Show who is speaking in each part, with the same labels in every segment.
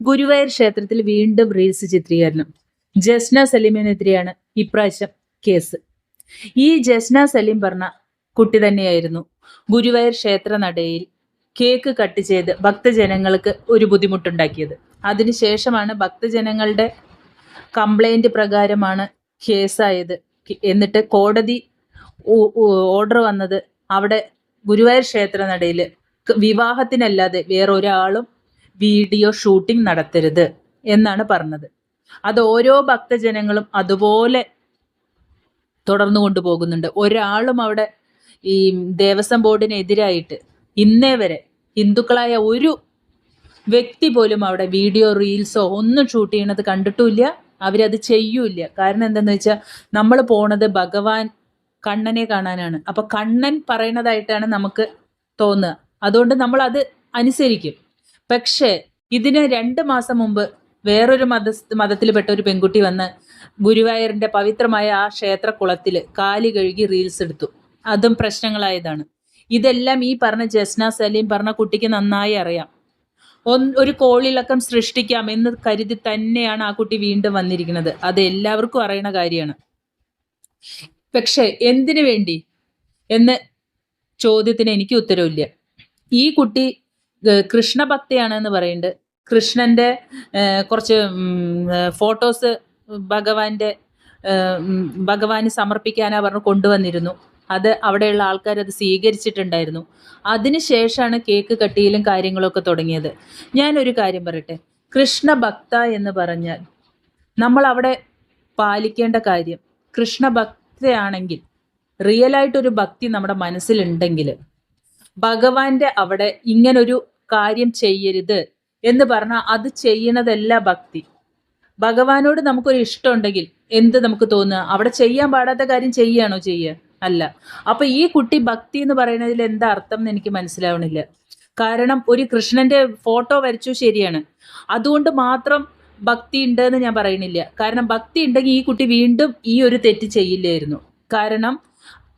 Speaker 1: ഗുരുവായൂർ ക്ഷേത്രത്തിൽ വീണ്ടും റീൽസ് ചിത്രീകരണം. ജസ്ന സലീമിനെതിരെയാണ് ഇപ്രാവശ്യം കേസ്. ഈ ജസ്ന സലീം പറഞ്ഞ കുട്ടി തന്നെയായിരുന്നു. ഗുരുവായൂർ ക്ഷേത്ര നടയിൽ കേക്ക് കട്ട് ചെയ്ത് ഭക്തജനങ്ങൾക്ക് ഒരു ബുദ്ധിമുട്ടുണ്ടാക്കിയത്. അതിനുശേഷമാണ് ഭക്തജനങ്ങളുടെ കംപ്ലൈന്റ് പ്രകാരമാണ് കേസായത്. എന്നിട്ട് കോടതി ഓർഡർ വന്നത് അവിടെ ഗുരുവായൂർ ക്ഷേത്ര നടയിൽ വിവാഹത്തിനല്ലാതെ വേറൊരാളും വീഡിയോ ഷൂട്ടിംഗ് നടത്തരുത് എന്നാണ് പറഞ്ഞത്. അത് ഓരോ ഭക്തജനങ്ങളും അതുപോലെ തുടർന്നു കൊണ്ടുപോകുന്നുണ്ട് ഒരാളും അവിടെ ഈ ദേവസ്വം ബോർഡിനെതിരായിട്ട് ഇന്നേ വരെ ഹിന്ദുക്കളായ ഒരു വ്യക്തി പോലും അവിടെ വീഡിയോ റീൽസോ ഒന്നും ഷൂട്ട് ചെയ്യണത് കണ്ടിട്ടുമില്ല. അവരത് ചെയ്യൂല കാരണം എന്തെന്ന് വെച്ചാൽ നമ്മൾ പോണത് ഭഗവാൻ കണ്ണനെ കാണാനാണ്. അപ്പൊ കണ്ണൻ പറയണതായിട്ടാണ് നമുക്ക് തോന്നുക. അതുകൊണ്ട് നമ്മൾ അത് അനുസരിക്കും. പക്ഷേ ഇതിന് രണ്ട് മാസം മുമ്പ് വേറൊരു മത മതത്തിൽപ്പെട്ട ഒരു പെൺകുട്ടി വന്ന് ഗുരുവായൂരിന്റെ പവിത്രമായ ആ ക്ഷേത്ര കുളത്തിൽ കാലി കഴുകി റീൽസ് എടുത്തു. അതും പ്രശ്നങ്ങളായതാണ്. ഇതെല്ലാം ഈ പറഞ്ഞ ജസ്ന സലീം പറഞ്ഞ കുട്ടിക്ക് നന്നായി അറിയാം. ഒരു കോളിളക്കം സൃഷ്ടിക്കാം എന്ന് കരുതി തന്നെയാണ് ആ കുട്ടി വീണ്ടും വന്നിരിക്കുന്നത്. അത് എല്ലാവർക്കും അറിയണ കാര്യമാണ്. പക്ഷെ എന്തിനു വേണ്ടി? എന്ന ചോദ്യത്തിന് എനിക്ക് ഉത്തരവില്ല. ഈ കുട്ടി കൃഷ്ണഭക്തയാണ് എന്ന് പറയുന്നുണ്ട്. കൃഷ്ണന്റെ കുറച്ച് ഫോട്ടോസ് ഭഗവാന്റെ ഭഗവാന് സമർപ്പിക്കാനാ പറഞ്ഞു കൊണ്ടുവന്നിരുന്നു. അത് അവിടെയുള്ള ആൾക്കാർ അത് സ്വീകരിച്ചിട്ടുണ്ടായിരുന്നു. അതിനുശേഷമാണ് കേക്ക് കട്ടിയിലും കാര്യങ്ങളൊക്കെ തുടങ്ങിയത്. ഞാനൊരു കാര്യം പറയട്ടെ. കൃഷ്ണഭക്ത എന്ന് പറഞ്ഞാൽ നമ്മൾ അവിടെ പാലിക്കേണ്ട കാര്യം കൃഷ്ണഭക്തയാണെങ്കിൽ റിയലായിട്ടൊരു ഭക്തി നമ്മുടെ മനസ്സിലുണ്ടെങ്കിൽ ഭഗവാന്റെ അവിടെ ഇങ്ങനൊരു കാര്യം ചെയ്യരുത് എന്ന് പറഞ്ഞാൽ അത് ചെയ്യണതല്ല ഭക്തി. ഭഗവാനോട് നമുക്കൊരു ഇഷ്ടമുണ്ടെങ്കിൽ എന്ത് നമുക്ക് തോന്നുക? അവിടെ ചെയ്യാൻ പാടാത്ത കാര്യം ചെയ്യുകയാണോ ചെയ്യുക? അല്ല. അപ്പൊ ഈ കുട്ടി ഭക്തി എന്ന് പറയുന്നതിൽ എന്താ അർത്ഥം എന്ന് എനിക്ക് മനസ്സിലാവണില്ല. കാരണം ഒരു കൃഷ്ണന്റെ ഫോട്ടോ വരച്ചു ശരിയാണ്. അതുകൊണ്ട് മാത്രം ഭക്തി ഉണ്ട് എന്ന് ഞാൻ പറയണില്ല കാരണം ഭക്തി ഉണ്ടെങ്കിൽ ഈ കുട്ടി വീണ്ടും ഈ ഒരു തെറ്റ് ചെയ്യില്ലായിരുന്നു. കാരണം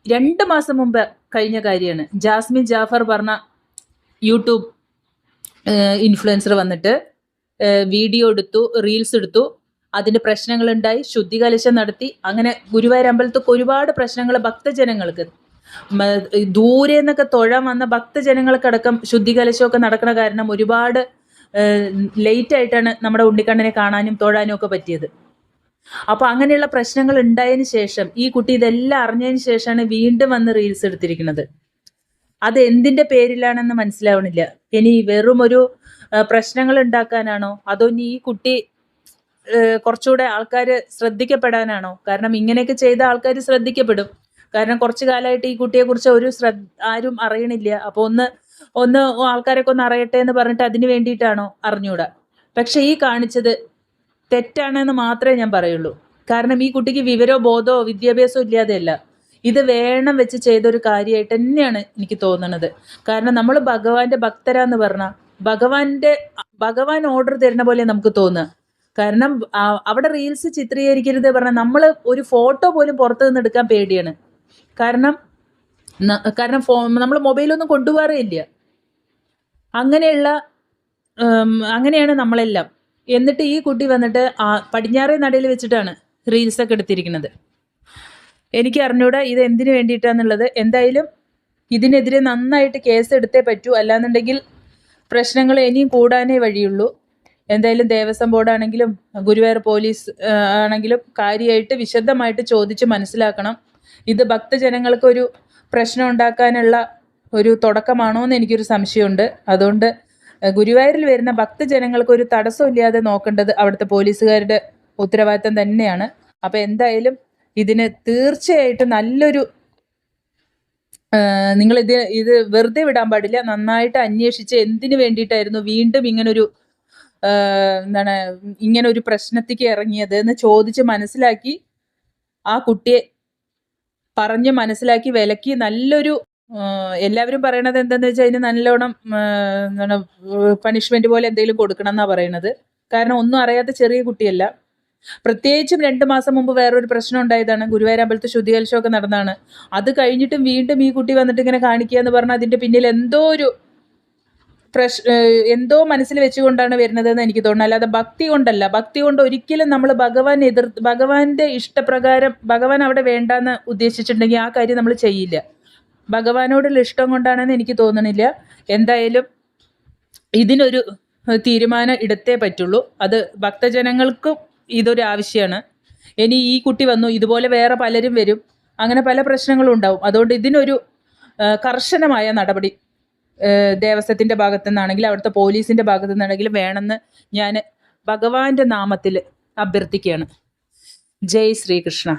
Speaker 1: രണ്ട് മാസം മുമ്പ് കഴിഞ്ഞ കാര്യമാണ്. ജാസ്മിൻ ജാഫർ പറഞ്ഞ യൂട്യൂബ് ഇൻഫ്ലുവൻസർ വന്നിട്ട് വീഡിയോ എടുത്തു റീൽസ് എടുത്തു അതിന് പ്രശ്നങ്ങളുണ്ടായി ശുദ്ധികലശം നടത്തി അങ്ങനെ ഗുരുവായൂർ അമ്പലത്തൊക്കെ ഒരുപാട് പ്രശ്നങ്ങൾ ഭക്തജനങ്ങൾക്ക്. ദൂരെ നിന്നൊക്കെ തൊഴാൻ വന്ന ഭക്തജനങ്ങൾക്കടക്കം ശുദ്ധികലശമൊക്കെ നടക്കണ കാരണം ഒരുപാട് ലേറ്റ് ആയിട്ടാണ് നമ്മുടെ ഉണ്ണിക്കണ്ണനെ കാണാനും തൊഴാനും ഒക്കെ പറ്റിയത്. അപ്പൊ അങ്ങനെയുള്ള പ്രശ്നങ്ങൾ ഉണ്ടായതിനു ശേഷം ഈ കുട്ടി ഇതെല്ലാം അറിഞ്ഞതിന് ശേഷമാണ് വീണ്ടും വന്ന് റീൽസ് എടുത്തിരിക്കുന്നത്. അത് എന്തിന്റെ പേരിലാണെന്ന് മനസ്സിലാവണില്ല. ഇനി വെറും ഒരു പ്രശ്നങ്ങൾ ഉണ്ടാക്കാനാണോ അതോ ഇനി ഈ കുട്ടി കുറച്ചുകൂടെ ആൾക്കാർ ശ്രദ്ധിക്കപ്പെടാനാണോ? കാരണം ഇങ്ങനെയൊക്കെ ചെയ്ത ആൾക്കാർ ശ്രദ്ധിക്കപ്പെടും. കാരണം കുറച്ചു കാലമായിട്ട് ഈ കുട്ടിയെ കുറിച്ച് ഒരു ശ്രദ്ധ ആരും അറിയണില്ല. അപ്പോൾ ഒന്ന് ഒന്ന് ആൾക്കാരൊക്കെ ഒന്ന് അറിയട്ടെ എന്ന് പറഞ്ഞിട്ട് അതിന് വേണ്ടിയിട്ടാണോ അറിഞ്ഞൂടാ? പക്ഷെ ഈ കാണിച്ചത് തെറ്റാണെന്ന് മാത്രമേ ഞാൻ പറയുള്ളൂ. കാരണം ഈ കുട്ടിക്ക് വിവരോ ബോധമോ വിദ്യാഭ്യാസമോ ഇല്ലാതെയല്ല. ഇത് വേണം വെച്ച് ചെയ്തൊരു കാര്യമായിട്ട് തന്നെയാണ് എനിക്ക് തോന്നുന്നത് കാരണം നമ്മൾ ഭഗവാന്റെ ഭക്തരാന്ന് പറഞ്ഞാൽ ഭഗവാന്റെ ഭഗവാൻ ഓർഡർ തരുന്ന പോലെ നമുക്ക് തോന്നുക കാരണം അവിടെ റീൽസ് ചിത്രീകരിക്കരുത് പറഞ്ഞാൽ നമ്മൾ ഒരു ഫോട്ടോ പോലും പുറത്തു നിന്ന് എടുക്കാൻ പേടിയാണ്. കാരണം കാരണം ഫോ നമ്മൾ മൊബൈലൊന്നും കൊണ്ടുപോകാറില്ല അങ്ങനെയുള്ള അങ്ങനെയാണ് നമ്മളെല്ലാം. എന്നിട്ട് ഈ കുട്ടി വന്നിട്ട് പടിഞ്ഞാറേ നടയിൽ വെച്ചിട്ടാണ് റീൽസൊക്കെ എടുത്തിരിക്കുന്നത്. എനിക്ക് അറിഞ്ഞൂടാ ഇത് എന്തിനു വേണ്ടിയിട്ടാന്നുള്ളത്. എന്തായാലും ഇതിനെതിരെ നന്നായിട്ട് കേസ് എടുത്തേ പറ്റൂ. അല്ലാന്നുണ്ടെങ്കിൽ പ്രശ്നങ്ങൾ ഇനിയും കൂടാനേ വഴിയുള്ളൂ. എന്തായാലും ദേവസ്വം ബോർഡാണെങ്കിലും ഗുരുവായൂർ പോലീസ് ആണെങ്കിലും കാര്യമായിട്ട് വിശദമായിട്ട് ചോദിച്ച് മനസ്സിലാക്കണം. ഇത് ഭക്തജനങ്ങൾക്കൊരു പ്രശ്നം ഉണ്ടാക്കാനുള്ള ഒരു തുടക്കമാണോ എന്ന് എനിക്കൊരു സംശയമുണ്ട്. അതുകൊണ്ട് ഗുരുവായൂരിൽ വരുന്ന ഭക്തജനങ്ങൾക്ക് ഒരു തടസ്സമില്ലാതെ നോക്കേണ്ടത് അവിടുത്തെ പോലീസുകാരുടെ ഉത്തരവാദിത്തം തന്നെയാണ്. അപ്പോൾ എന്തായാലും ഇതിന് തീർച്ചയായിട്ടും നല്ലൊരു നിങ്ങൾ ഇത് ഇത് വെറുതെ വിടാൻ പാടില്ല. നന്നായിട്ട് അന്വേഷിച്ച് എന്തിനു വേണ്ടിയിട്ടായിരുന്നു വീണ്ടും ഇങ്ങനൊരു എന്താണ് ഇങ്ങനെ ഒരു പ്രശ്നത്തിക്ക് ഇറങ്ങിയത് എന്ന് ചോദിച്ച് മനസ്സിലാക്കി ആ കുട്ടിയെ പറഞ്ഞ് മനസ്സിലാക്കി വിലക്കി നല്ലൊരു എല്ലാവരും പറയണത് എന്താന്ന് വെച്ചാൽ അതിന് നല്ലോണം എന്താണ് പണിഷ്മെന്റ് പോലെ എന്തെങ്കിലും കൊടുക്കണം എന്നാ പറയണത്. കാരണം ഒന്നും അറിയാത്ത ചെറിയ കുട്ടിയല്ല. പ്രത്യേകിച്ചും രണ്ട് മാസം മുമ്പ് വേറൊരു പ്രശ്നം ഉണ്ടായതാണ്. ഗുരുവായൂർ അമ്പലത്തിൽ ശുദ്ധികലശമൊക്കെ നടന്നതാണ് അത് കഴിഞ്ഞിട്ടും വീണ്ടും ഈ കുട്ടി വന്നിട്ട് ഇങ്ങനെ കാണിക്കുക എന്ന് പറഞ്ഞാൽ അതിന്റെ പിന്നിൽ എന്തോ ഒരു പ്രശ് എന്തോ മനസ്സിൽ വെച്ചുകൊണ്ടാണ് വരുന്നതെന്ന് എനിക്ക് തോന്നുന്നത് അല്ലാതെ ഭക്തി കൊണ്ടല്ല. ഭക്തി കൊണ്ട് ഒരിക്കലും നമ്മൾ ഭഗവാൻ എതിർ ഭഗവാന്റെ ഇഷ്ടപ്രകാരം ഭഗവാൻ അവിടെ വേണ്ടാന്ന് ഉദ്ദേശിച്ചിട്ടുണ്ടെങ്കിൽ ആ കാര്യം നമ്മൾ ചെയ്യില്ല. ഭഗവാനോടുള്ള ഇഷ്ടം കൊണ്ടാണെന്ന് എനിക്ക് തോന്നണില്ല. എന്തായാലും ഇതിനൊരു തീരുമാനം ഇടത്തേ പറ്റുള്ളൂ. അത് ഭക്തജനങ്ങൾക്കും ഇതൊരു ആവശ്യമാണ് ഇനി ഈ കുട്ടി വന്നു ഇതുപോലെ വേറെ പലരും വരും. അങ്ങനെ പല പ്രശ്നങ്ങളും ഉണ്ടാവും. അതുകൊണ്ട് ഇതിനൊരു കർശനമായ നടപടി ദേവസ്വത്തിന്റെ ഭാഗത്തു നിന്നാണെങ്കിലും അവിടുത്തെ പോലീസിന്റെ ഭാഗത്തു നിന്നാണെങ്കിലും വേണമെന്ന് ഞാൻ ഭഗവാന്റെ നാമത്തിൽ അഭ്യർത്ഥിക്കുകയാണ്. ജയ് ശ്രീകൃഷ്ണ.